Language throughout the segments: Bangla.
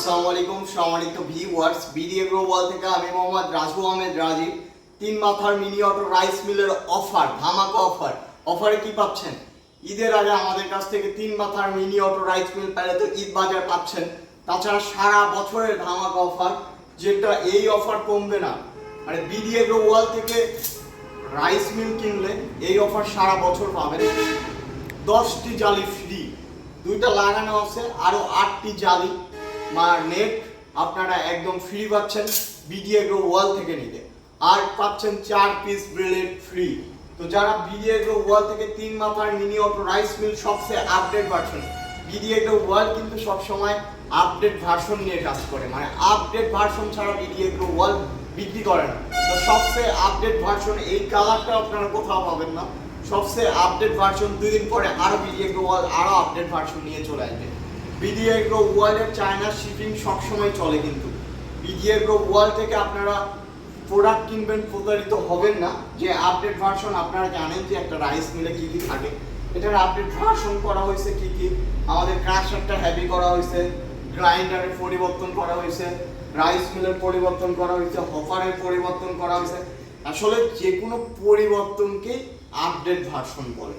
আসসালামু আলাইকুম, সম্মানিত ভিউয়ার্স বিডিএ গ্লোবাল থেকে আমি মোহাম্মদ রাজু আহমেদ রাজীব তিন মাথার মিনি অটো রাইস মিলের অফার ধামাকা অফার অফারে কি পাচ্ছেন? ঈদের আগে আমাদের কাছ থেকে তিন মাথার মিনি অটো রাইস মিল পেলে তো ঈদ বাজার পাচ্ছেন। তাছাড়া সারা বছরের ধামাকা অফার যেটা এই অফার কমবে না। মানে বিডিএ গ্লোবাল থেকে রাইস মিল কিনলে এই অফার সারা বছর পাবেন। দশটি জালি ফ্রি দুইটা লাগানো আছে, আরও আটটি জালি। বা নেট, আপনারা একদম ফ্রি পাচ্ছেন বিডিএ গ্রো ওয়াল থেকে নিতে। আর পাচ্ছেন চার পিস ব্রেলেড ফ্রি তো যারা বিডিএ গ্রো ওয়াল থেকে তিন মাথার মিনি অটো রাইস মিল সবচেয়ে update version BDA grow wall কিন্তু সবসময় আপডেট ভার্সন নিয়ে কাজ করে। মানে আপডেট ভার্সন ছাড়া বিডিএ গ্রো ওয়াল বিক্রি করে না। তো সবচেয়ে আপডেট ভার্সন এই কালারটা আপনারা কোথাও পাবেন না। সবচেয়ে আপডেট ভার্সন দুই দিন পরে আরও বিডিএ গ্রো ওয়াল আরও আপডেট ভার্সন নিয়ে চলে আসবে। বিডিএ গ্রো ওয়ালের চায়না শিপিং সবসময় চলে কিন্তু। বিডিএ গ্রো ওয়াল থেকে আপনারা প্রোডাক্ট কিনবেন, প্রতারিত হবেন না। যে আপডেট ভার্সন আপনারা জানেন যে একটা রাইস মিলে কি কি থাকে। এটার আপডেট ভার্সন করা হয়েছে কী কী? আমাদের ক্রাশারটা হ্যাভি করা হয়েছে গ্রাইন্ডারের পরিবর্তন করা হয়েছে, রাইস মিলের পরিবর্তন করা হয়েছে, হপারের পরিবর্তন করা হয়েছে। আসলে যে কোনো পরিবর্তনকে আপডেট ভার্সন বলে।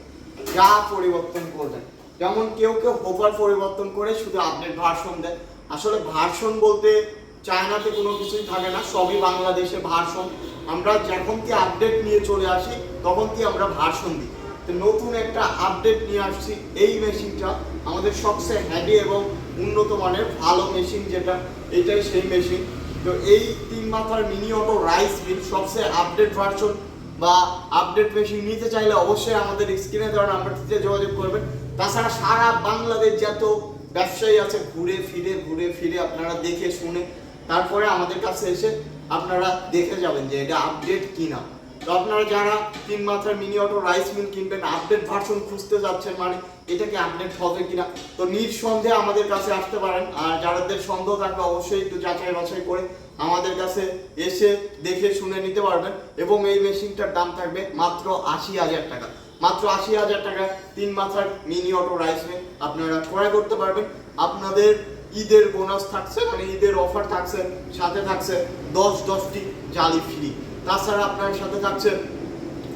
যা পরিবর্তন করবেন। যেমন কেউ কেউ হোপার পরিবর্তন করে শুধু আপডেট ভার্সন দেয়। আসলে ভার্সন বলতে চায়নাতে কোনো কিছুই থাকে না, সবই বাংলাদেশে ভার্সন আমরা যখন কি আপডেট নিয়ে চলে আসি, তখন কি আমরা ভার্সন দিই। তো নতুন একটা আপডেট নিয়ে আসছি এই মেশিনটা আমাদের সবচেয়ে হ্যাভি এবং উন্নত মানের ভালো মেশিন যেটা, এটাই সেই মেশিন তো এই তিন মাথার মিনি অটো রাইস মিল সবচেয়ে আপডেট ভার্সন বা আপডেট মেশিন নিতে চাইলে অবশ্যই আমাদের স্ক্রিনে দেওয়া নাম্বারটিতে যোগাযোগ করবেন। তাছাড়া সারা বাংলাদেশ যত ব্যবসায়ী আছে, ঘুরে ফিরে ঘুরে ফিরে আপনারা দেখে শুনে, তারপরে আমাদের কাছে এসে আপনারা দেখে যাবেন যে এটা আপডেট কিনা। আপনারা যারা তিন মাত্রার মিনি অটো রাইস মিল কিনবেন আপডেট ভার্সন খুঁজতে যাচ্ছেন মানে এটা কি আপডেট হবে কিনা? তো নিঃসন্দেহে আমাদের কাছে আসতে পারেন। আর যাদের সন্দেহ থাকবে অবশ্যই একটু যাচাই বাছাই করে আমাদের কাছে এসে দেখে শুনে নিতে পারবেন। এবং এই মেশিনটার দাম থাকবে মাত্র আশি হাজার টাকা। মাত্র আশি হাজার টাকা তিন মাথার মিনি অটো রাইস মিল আপনারা ক্রয় করতে পারবেন। আপনাদের ঈদের বোনাস থাকছে মানে ঈদের অফার থাকছে, সাথে থাকছে দশ দশটি জালি ফ্রি তাছাড়া আপনার সাথে থাকছে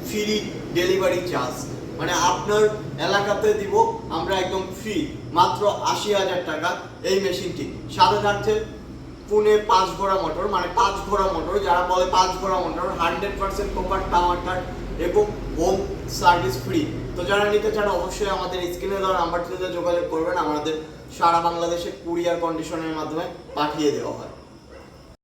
ফ্রি ডেলিভারি চার্জ মানে আপনার এলাকাতে দিব, আমরা একদম ফ্রি মাত্র আশি হাজার টাকা এই মেশিনটি সাথে থাকছে পুনে পাঁচ ঘোড়া মোটর মানে পাঁচ ঘোড়া মোটর যারা বলে পাঁচ ঘোড়া মোটর হান্ড্রেড পার্সেন্ট কোপার টামাটার এবং হোম সার্ভিস ফ্রি তো যারা নিতে চান, অবশ্যই আমাদের স্ক্রিনে দেওয়া নাম্বারটিতে যোগাযোগ করবেন, আমাদের সারা বাংলাদেশে কুরিয়ার কন্ডিশনের মাধ্যমে পাঠিয়ে দেওয়া হয়।